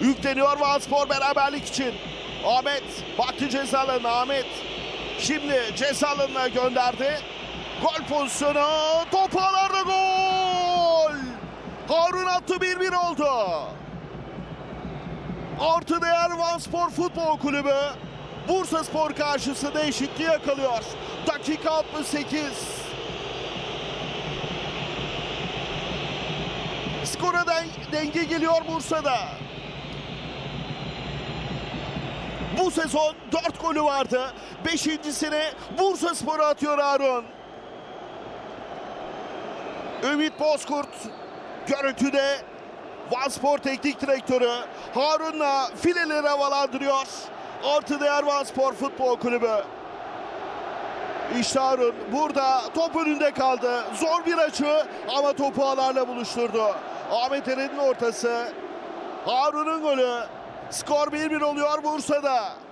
Yükleniyor Vanspor beraberlik için. Ahmet baktı ceza alanına Ahmet. Şimdi ceza alanına gönderdi. Gol pozisyonu. Top ağlarda gol. Harun attı 1-1 oldu. Artı değer Vanspor Futbol Kulübü. Bursa Spor karşısında eşitliği yakalıyor. Dakika 68. Skora den- denge geliyor Bursa'da. Bu sezon 4 golü vardı. Beşincisini Bursa Spor'a atıyor Harun. Ümit Bozkurt görüntüde Vanspor Teknik Direktörü Harun'la fileleri havalandırıyor. Artı değer Vanspor Futbol Kulübü. İşte Harun burada top önünde kaldı. Zor bir açı ama topu ağlarla buluşturdu. Ahmet Eren'in ortası. Harun'un golü. Skor 1-1 oluyor Bursa'da.